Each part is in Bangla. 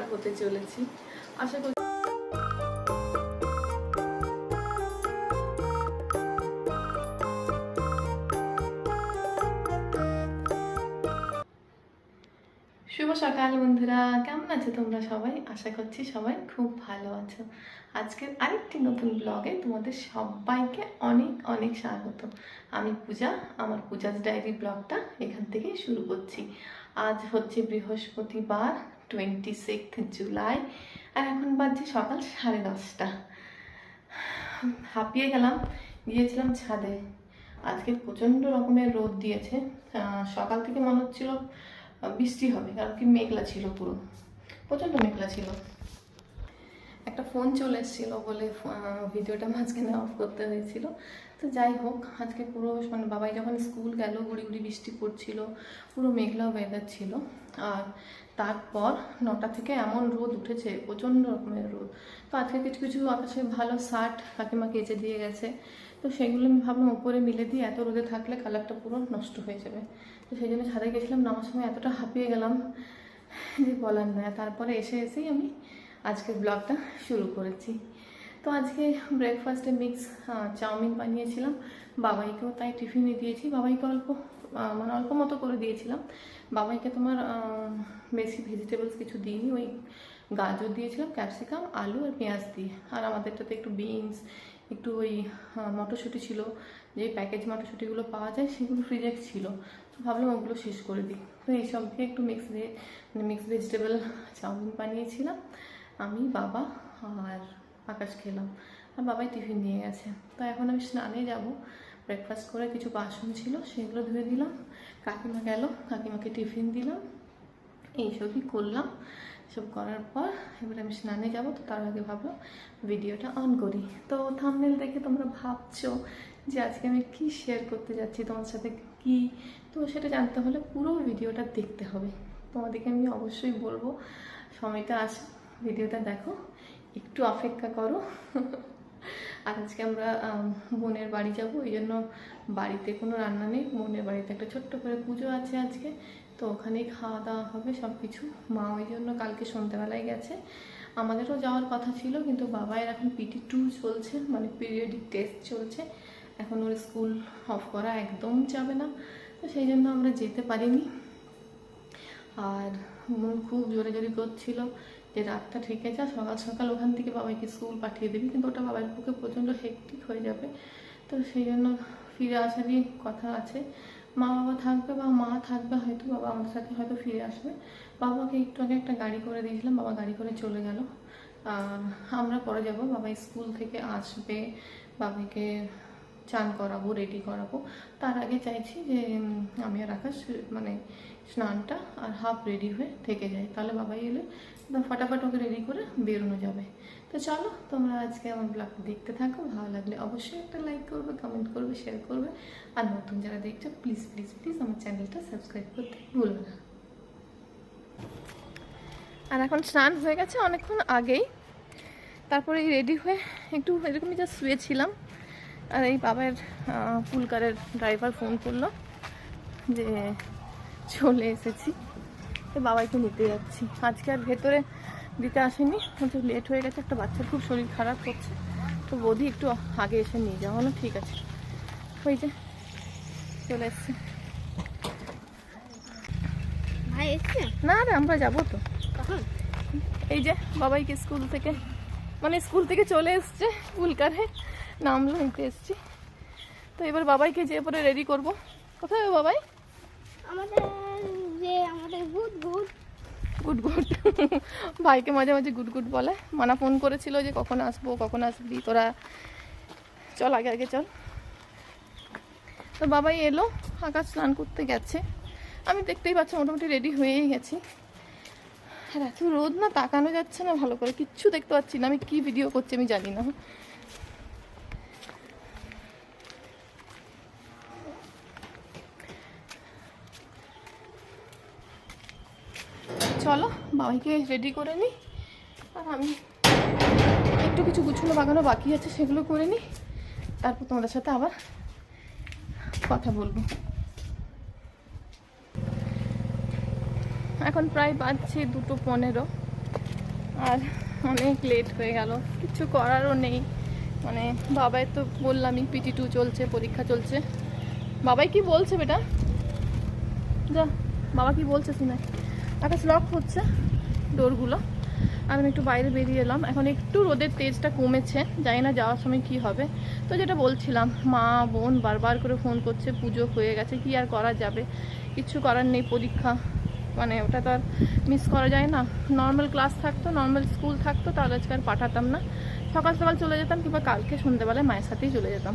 পার হতে চলেছি। আশা করি শুভ সকাল বন্ধুরা, কেমন আছো তোমরা সবাই? আশা করছি সবাই খুব ভালো আছো। আজকের আরেকটি নতুন ব্লগে তোমাদের সবাইকে অনেক অনেক স্বাগত। আমি পূজা, আমার পূজার ডায়েরি ব্লগটা এখান থেকেই শুরু করছি। আজ হচ্ছে বৃহস্পতিবার টোয়েন্টি সিক্স জুলাই আর এখন বাজছে সকাল সাড়ে দশটা। হাঁপিয়ে গেলাম, গিয়েছিলাম ছাদে। আজকে প্রচণ্ড রকমের রোদ দিয়েছে। সকাল থেকে মনে হচ্ছিল বৃষ্টি হবে, কারণ কি মেঘলা ছিল পুরো। প্রচণ্ড মেঘলা ছিল। একটা ফোন চলে এসেছিল বলে ভিডিওটা মাঝখানে অফ করতে হয়েছিল। তো যাই হোক, আজকে পুরো মানে বাবাই যখন স্কুল গেল গুড়ি গুড়ি বৃষ্টি পড়ছিল, পুরো মেঘলা ওয়েদার ছিল। আর তারপর নটা থেকে এমন রোদ উঠেছে, প্রচণ্ড রকমের রোদ। তো আজকে কিছু কিছু আকাশে ভালো শার্ট কাকিমা কেচে দিয়ে গেছে। তো সেগুলো আমি ভাবলাম উপরে মিলে দিয়ে এত রোদে থাকলে কালারটা পুরো নষ্ট হয়ে যাবে। তো সেই জন্য ছাদে গেছিলাম, নামার সময় এতটা হাঁপিয়ে গেলাম যে বলার নয়। তারপরে এসে এসেই আমি আজকের ব্লগটা শুরু করেছি। তো আজকে ব্রেকফাস্টে মিক্স চাউমিন বানিয়েছিলাম। বাবাইকেও তাই টিফিনে দিয়েছি। বাবাইকে অল্প মানে অল্প মতো করে দিয়েছিলাম। বাবাইকে তোমার বেশি ভেজিটেবলস কিছু দিইনি। ওই গাজর দিয়েছিলাম ক্যাপসিকাম আলু আর পেঁয়াজ দিয়ে। আর আমাদেরটাতে একটু বিনস একটু ওই মটরশুঁটি ছিল। যে প্যাকেজ মটরশুঁটিগুলো পাওয়া যায়, সেগুলো ফ্রিজে ছিল। তো ভাবলাম ওগুলো শেষ করে দিই। তো এইসব দিয়ে একটু মিক্স মানে মিক্স ভেজিটেবল চাউমিন বানিয়েছিলাম। আমি, বাবা আর আকাশ খেলাম। আর বাবাই টিফিন নিয়ে গেছে। তো এখন আমি স্নানে যাব। ব্রেকফাস্ট করে কিছু বাসন ছিল, সেগুলো ধুয়ে দিলাম। কাকিমা গেল, কাকিমাকে টিফিন দিলাম। এইসবই করলাম। সব করার পর এবার আমি স্নানে যাব, তো তার আগে ভাবলাম ভিডিওটা অন করি। তো থামনেল দেখে তোমরা ভাবছ যে আজকে আমি কি শেয়ার করতে যাচ্ছি, তোমার সাথে কি? তো সেটা জানতে হলে পুরো ভিডিওটা দেখতে হবে। তোমাদেরকে আমি অবশ্যই বলব, সময়টা আস ভিডিওটা দেখো। একটু অপেক্ষা করো। আজকে আমরা বোনের বাড়ি যাব, ওই জন্য বাড়িতে কোনো রান্না নেই। বোনের বাড়িতে একটা ছোট্ট করে পুজো আছে আজকে, তো ওখানেই খাওয়া দাওয়া হবে সব কিছু মা ওই জন্য কালকে সন্ধ্যেবেলায় গেছে। আমাদেরও যাওয়ার কথা ছিল, কিন্তু বাবায়ের এখন পিটি টু চলছে মানে পিরিয়ডিক টেস্ট চলছে। এখন ওর স্কুল অফ করা একদম যাবে না, তো সেই জন্য আমরা যেতে পারিনি। আর মন খুব জোরে জোরে করছিল যে রাতটা ঠিক আছে সকাল সকাল ওখান থেকে বাবাইকে স্কুল পাঠিয়ে দেবে, কিন্তু ওটা বাবার পক্ষে প্রচণ্ড হেক্টিক হয়ে যাবে। তো সেই জন্য ফিরে আসারই কথা আছে। মা বাবা থাকবে বা মা থাকবে, হয়তো বাবা আমাদের সাথে হয়তো ফিরে আসবে। বাবাকে একটু আগে একটা গাড়ি করে দিয়েছিলাম, বাবা গাড়ি করে চলে গেল। আমরা পরে যাব, বাবা স্কুল থেকে আসবে, বাবাকে চান করাবো রেডি করাবো। তার আগে চাইছি যে আমি আর আকাশ মানে স্নানটা আর হাফ রেডি হয়ে থেকে যায়। তাহলে বাবাই এলে, একদম ফটাফট ওকে রেডি করে বেরোনো যাবে। তো চলো, তোমরা আজকে আমার ব্লগ দেখতে থাকো, ভালো লাগলে অবশ্যই একটা লাইক করবে কমেন্ট করবে শেয়ার করবে। আর নতুন যারা দেখছ প্লিজ প্লিজ প্লিজ আমার চ্যানেলটা সাবস্ক্রাইব করতে ভুলবে না। আর এখন স্নান হয়ে গেছে অনেকক্ষণ আগেই। তারপরে রেডি হয়ে একটু এরকমই যা শুয়েছিলাম। আর এই বাবার পুলকারের ড্রাইভার ফোন করল যে চলে এসেছি। তো বাবাইকে নিতে যাচ্ছি। আজকে আর ভেতরে দিতে আসেনি। হয়তো লেট হয়ে গেছে একটা বাচ্চার খুব শরীর খারাপ করছে। তো বৌদি একটু আগে এসে নিয়ে যাওয়া হলো ঠিক আছে। ওই যে চলে এসছে। না রে আমরা যাব তো। এই যে বাবাইকে স্কুল থেকে মানে স্কুল থেকে চলে এসছে পুলকারে নামলো নিতে এসছি। তো এবার বাবাইকে যে পরে রেডি করব। কোথায় বাবাই? আমাদের যে আমাদের গুড গুড। Good good. ভাইকে মাঝে মাঝে গুড গুড বলে। মানা ফোন করেছিল যে কখন আসব, কখন আসবি, তোরা চল আগে আগে চল। তো বাবাই এলো, আকাশ স্নান করতে গেছে। আমি দেখতেই পাচ্ছি মোটামুটি রেডি হয়েই গেছি। আর এত রোদ না, তাকানো যাচ্ছে না ভালো করে। কিচ্ছু দেখতে পাচ্ছি না। আমি কি ভিডিও করছি আমি জানি না। বাবাইকে রেডি করে নিই আর আমি একটু কিছু গুছানো বাগানো বাকি আছে, সেগুলো করে নিই তারপর তোমাদের সাথে আবার কথা বলব। এখন প্রায় বাজছে দুটো পনেরো, আর অনেক লেট হয়ে গেল। কিছু করারও নেই। মানে বাবাই তো বললামই পিটি টু চলছে, পরীক্ষা চলছে। বাবাই কি বলছে বেটা? যা, বাবা কি বলছে শুনে। আকাশ লক হচ্ছে ডোরগুলো। আর আমি একটু বাইরে বেরিয়ে এলাম। এখন একটু রোদের তেজটা কমেছে। জানি না যাওয়ার সময় কি হবে। তো যেটা বলছিলাম, মা, বোন বারবার করে ফোন করছে, পুজো হয়ে গেছে, কি আর করা যাবে? কিছু করার নেই, পরীক্ষা। মানে ওটা তো আর মিস করা যায় না। নর্মাল ক্লাস থাকতো নর্মাল স্কুল থাকতো তাহলে আজকে আর পাঠাতাম না। সকাল সকাল চলে যেতাম, কিংবা কালকে সন্ধ্যেবেলায় মায়ের সাথেই চলে যেতাম।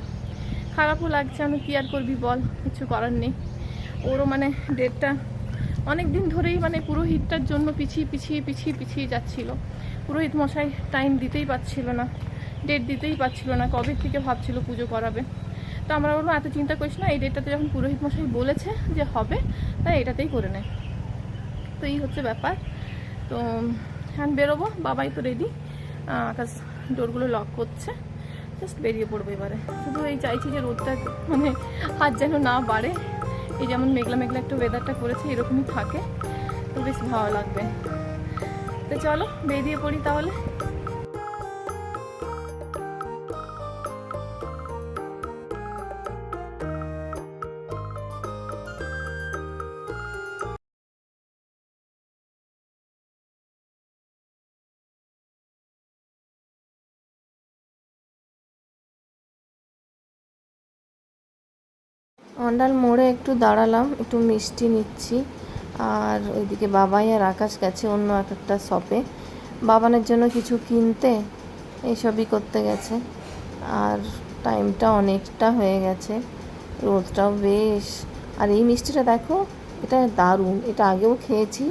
খারাপও লাগছে, আমি কি আর করবি বল? কিছু করার নেই। ওরও মানে ডেটটা অনেক দিন ধরেই মানে পুরোহিতটার জন্য পিছিয়ে পিছিয়ে পিছিয়ে পিছিয়ে যাচ্ছিল। পুরোহিত মশাই টাইম দিতেই পারছিল না ডেট দিতেই পারছিল না, কবে থেকে ভাবছিল পুজো করাবে। তো আমরা বলব এত চিন্তা করিস না, এই ডেটটাতে যখন পুরোহিত মশাই বলেছে যে হবে, তাই এটাতেই করে নেয় তো এই হচ্ছে ব্যাপার। তো হ্যাঁ বেরোবো, বাবাই তো রেডি আকাশ ডোরগুলো লক করছে। জাস্ট বেরিয়ে পড়ব এবারে। শুধু এই চাইছি যে রোদটা মানে হাত যেন না বাড়ে। এই যেমন মেঘলা মেঘলা একটু ওয়েদারটা করেছে, এরকমই থাকে। তো বেশ ভালো লাগবে। তো চলো বেরিয়ে পড়ি তাহলে। অন্ডাল মোড়ে একটু দাঁড়ালাম, একটু মিষ্টি নিচ্ছি। আর ওইদিকে বাবাই আর আকাশ গেছে অন্য এক একটা শপে বাবানের জন্য কিছু কিনতে, এইসবই করতে গেছে। আর টাইমটা অনেকটা হয়ে গেছে, রোদটাও বেশ। আর এই মিষ্টিটা দেখো, এটা দারুণ। এটা আগেও খেয়েছি,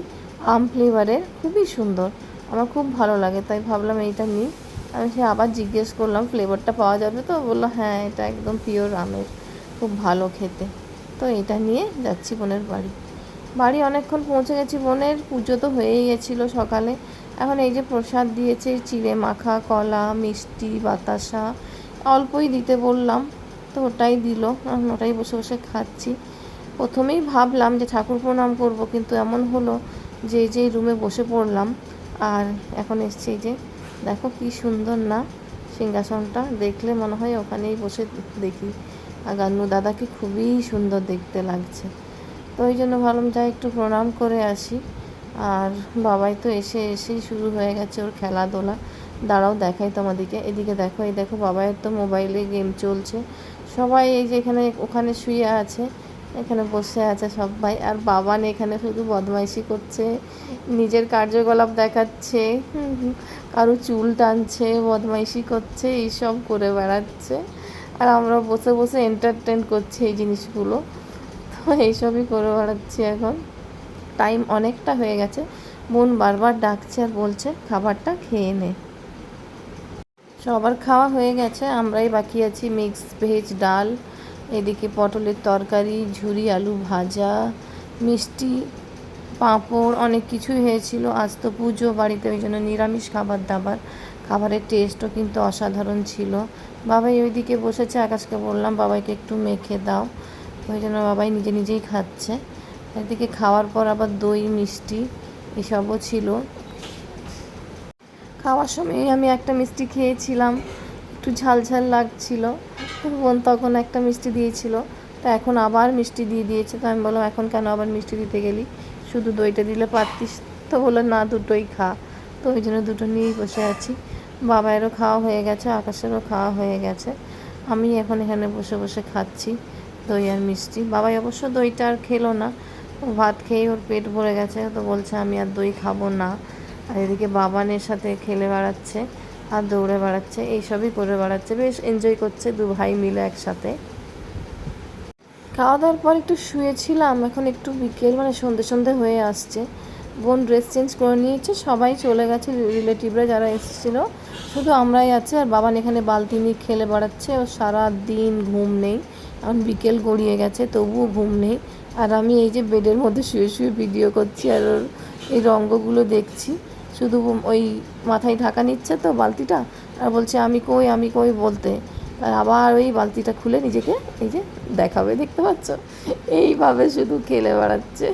আম ফ্লেভারের খুবই সুন্দর। আমার খুব ভালো লাগে, তাই ভাবলাম এইটা নিই। আমি সে আবার জিজ্ঞেস করলাম ফ্লেভারটা পাওয়া যাবে তো? বলল হ্যাঁ এটা একদম পিওর আমের। খুব ভালো খেতে। তো এটা নিয়ে যাচ্ছি বোনের বাড়ি। বাড়ি অনেকক্ষণ পৌঁছে গেছি, বোনের পুজো তো হয়েই গেছিল সকালে। এখন এই যে প্রসাদ দিয়েছে, চিড়ে মাখা, কলা, মিষ্টি, বাতাসা, অল্পই দিতে বললাম, তো ওটাই দিল। এখন ওটাই বসে বসে খাচ্ছি। প্রথমেই ভাবলাম যে ঠাকুর প্রণাম করব, কিন্তু এমন হলো যে যে রুমে বসে পড়লাম, আর এখন এসছে যে, দেখো কি সুন্দর না, সিংহাসনটা দেখলে মনে হয় ওখানেই বসে দেখি। আর গান্নু দাদাকে খুবই সুন্দর দেখতে লাগছে। তো ওই জন্য ভাবলাম যাই একটু প্রণাম করে আসি। আর বাবাই তো এসে এসেই শুরু হয়ে গেছে ওর খেলাধুলা। দাঁড়াও, দেখাই তোমাদেরকে। এদিকে দেখো, এই দেখো, বাবাইয়ের তো মোবাইলে গেম চলছে। সবাই এই যে এখানে, ওখানে শুয়ে আছে, এখানে বসে আছে সবাই। আর বাবান এখানে শুধু বদমাইশি করছে, নিজের কার্যকলাপ দেখাচ্ছে কারও চুল টানছে, বদমাইশি করছে, এইসব করে বেড়াচ্ছে। আর আমরা বসে বসে এন্টারটেন করছি এই জিনিসগুলো। তো এইসবই করে বেড়াচ্ছি এখন। টাইম অনেকটা হয়ে গেছে। বোন বারবার ডাকছে আর বলছে, খাবারটা খেয়ে নে। সবার খাওয়া হয়ে গেছে। আমরাই বাকি আছি। মিক্স ভেজ ডাল, এদিকে পটলের তরকারি, ঝুরি, আলু ভাজা, মিষ্টি, পাঁপড়, অনেক কিছুই হয়েছিল। আজ তো পুজো, বাড়িতে ওই জন্য নিরামিষ খাবার দাবার খাবারের টেস্টও কিন্তু অসাধারণ ছিল। বাবাই ওইদিকে বসেছে, আকাশকে বললাম, বাবাইকে একটু মেখে দাও। ওই জন্য বাবাই নিজে নিজেই খাচ্ছে। এদিকে খাওয়ার পর আবার দই, মিষ্টি এসবও ছিল। খাওয়ার সময় আমি একটা মিষ্টি খেয়েছিলাম, একটু ঝাল ঝাল লাগছিল। বোন তখন একটা মিষ্টি দিয়েছিল, তো এখন আবার মিষ্টি দিয়ে দিয়েছে। তো আমি বললাম, এখন কেন আবার মিষ্টি দিতে গেলি? শুধু দইটা দিলে পারতিস? তো বলল, না, দুটোই খা। তো ওই জন্য দুটো নিয়েই বসে আছি। বাবায়েরও খাওয়া হয়ে গেছে, আকাশেরও খাওয়া হয়ে গেছে। আমি এখন এখানে বসে বসে খাচ্ছি, দই আর মিষ্টি। বাবাই অবশ্য দইটা আর খেলো না। ভাত খেয়ে ওর পেট ভরে গেছে, তো বলছে আমি আর দই খাব না। আর এদিকে বাবানের সাথে খেলে বেড়াচ্ছে আর দৌড়ে বেড়াচ্ছে, এইসবই করে বেড়াচ্ছে। বেশ এনজয় করছে দু ভাই মিলে একসাথে। খাওয়া দাওয়ার পর একটু শুয়েছিলাম, এখন একটু বিকেল মানে সন্ধে সন্ধে হয়ে আসছে। বোন ড্রেস চেঞ্জ করে নিয়েছে, সবাই চলে গেছে রিলেটিভরা যারা এসেছিল। শুধু আমরাই আছি আর বাবান এখানে বালতি নিয়ে খেলে বেড়াচ্ছে, ও সারা দিন ঘুম নেই। এখন বিকেল গড়িয়ে গেছে, তবুও ঘুম নেই। আর আমি এই যে বেডের মধ্যে শুয়ে শুয়ে ভিডিও করছি আর ওর এই রঙ্গগুলো দেখছি, শুধু ওই মাথায় ঢাকা নিচ্ছে তো বালতিটা, আর বলছে, আমি কই আমি কই? বলতে, আর আবার ওই বালতিটা খুলে নিজেকে এই যে দেখাবে, দেখতে পাচ্ছ? এইভাবে শুধু খেলে বেড়াচ্ছে।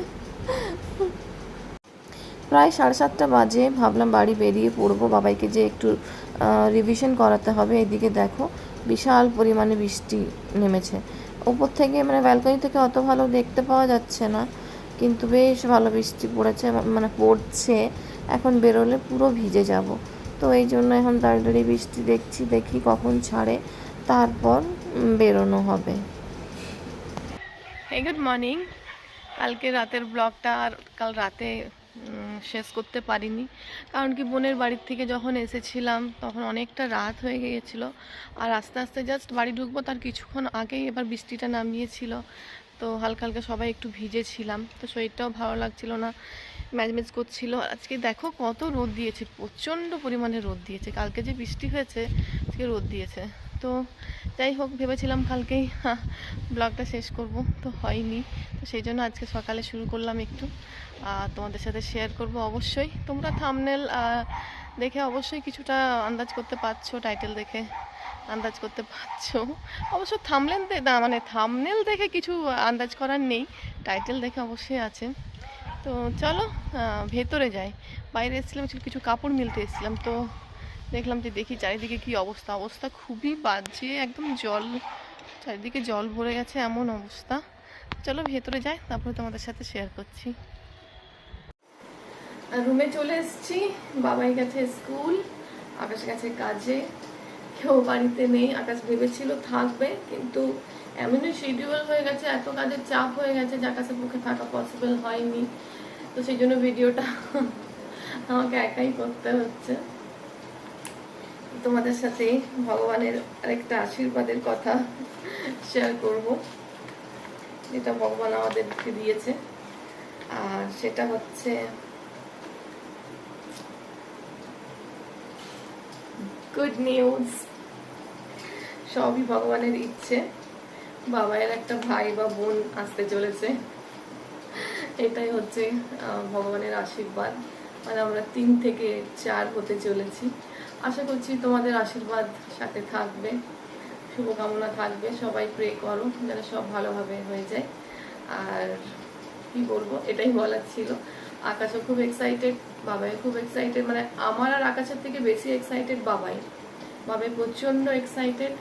প্রায় সাড়ে সাতটা বাজে। ভাবলাম বাড়ি বেরিয়ে পড়ব। বাবাইকে যে একটু রিভিশন করাতে হবে। এদিকে দেখো, বিশাল পরিমাণে বৃষ্টি নেমেছে। ওপর থেকে মানে ব্যালকনি থেকে অত ভালো দেখতে পাওয়া যাচ্ছে না। কিন্তু বেশ ভালো বৃষ্টি পড়েছে মানে পড়ছে। এখন বেরোলে পুরো ভিজে যাব। তো এই জন্য এখন দাঁড়িয়ে বৃষ্টি দেখছি, দেখি কখন ছাড়ে। তারপর বেরোনো হবে। গুড মর্নিং কালকে রাতের ব্লগটা আর কাল রাতে শেষ করতে পারিনি। কারণ কি, বোনের বাড়ির থেকে যখন এসেছিলাম, তখন অনেকটা রাত হয়ে গিয়েছিল। আর আস্তে আস্তে জাস্ট বাড়ি ঢুকবো, তার কিছুক্ষণ আগেই এবার বৃষ্টিটা নামিয়েছিল। তো হালকা হালকা সবাই একটু ভিজেছিলাম। তো শরীরটাও ভালো লাগছিল না। ম্যাজমেজ করছিল। আজকে দেখো কত রোদ দিয়েছে, প্রচণ্ড পরিমাণে রোদ দিয়েছে। কালকে যে বৃষ্টি হয়েছে, আজকে রোদ দিয়েছে। তো যাই হোক, ভেবেছিলাম কালকেই ব্লগটা শেষ করব, তো হয়নি। তো সেই জন্য আজকে সকালে শুরু করলাম একটু। তোমাদের সাথে শেয়ার করব অবশ্যই। তোমরা থামনেল দেখে অবশ্যই কিছুটা আন্দাজ করতে পারছ টাইটেল দেখে আন্দাজ করতে পারছ। অবশ্য থামলেন না মানে থামনেল দেখে কিছু আন্দাজ করার নেই টাইটেল দেখে অবশ্যই আছে। তো চলো ভেতরে যাই। বাইরে এসেছিলাম, কিছু কাপড় মিলতে এসেছিলাম, তো দেখলাম যে দেখি চারিদিকে কি অবস্থা। অবস্থা খুবই বাজে, একদম জল, চারিদিকে জল ভরে গেছে এমন অবস্থা। চলো ভেতরে যাই, তারপরে তোমাদের সাথে শেয়ার করছি। রুমে চলে এসেছি, বাবাই গেছে স্কুল, আকাশ গেছে কাজে। কেউ বাড়িতে নেই, আকাশ ভেবেছিল থাকবে, কিন্তু এমনই শিডিউল হয়ে গেছে, এত কাজের চাপ হয়ে গেছে যে আকাশের পক্ষে থাকা পসিবল হয়নি। তো সেই জন্য ভিডিওটা আমাকে একাই করতে হচ্ছে। তোমাদের সাথে ভগবানের আরেকটা আশীর্বাদের কথা শেয়ার করব, যেটা ভগবান আমাদেরকে দিয়েছে। আর সেটা হচ্ছে গুড নিউজ সবই ভগবানের ইচ্ছে। বাবায়ের একটা ভাই বা বোন আসতে চলেছে। এটাই হচ্ছে ভগবানের আশীর্বাদ। মানে আমরা তিন থেকে চার হতে চলেছি। আশা করছি তোমাদের আশীর্বাদ সাথে থাকবে, শুভকামনা থাকবে। সবাই প্রে করো যেন সব ভালোভাবে হয়ে যায়। আর কি বলব, এটাই বলার ছিল। আকাশও খুব এক্সাইটেড বাবাই খুব এক্সাইটেড মানে আমার আর আকাশের থেকে বেশি এক্সাইটেড বাবাই। বাবাই প্রচণ্ড এক্সাইটেড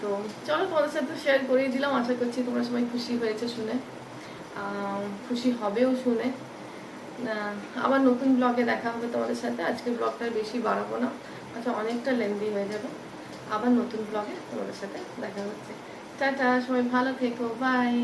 তো চলো তোমাদের সাথে শেয়ার করিয়ে দিলাম। আশা করছি তোমরা সবাই খুশি হয়েছে শুনে। খুশি হবেও শুনে। আবার নতুন ব্লগে দেখা হবে তোমাদের সাথে। আজকে ব্লগটা বেশি বাড়াবো না। আচ্ছা অনেকটা লেন্দি হয়ে যাবে। আবার নতুন ব্লগে তোমাদের সাথে দেখা হচ্ছে। টাটা, সবাই ভালো থেকো। বাই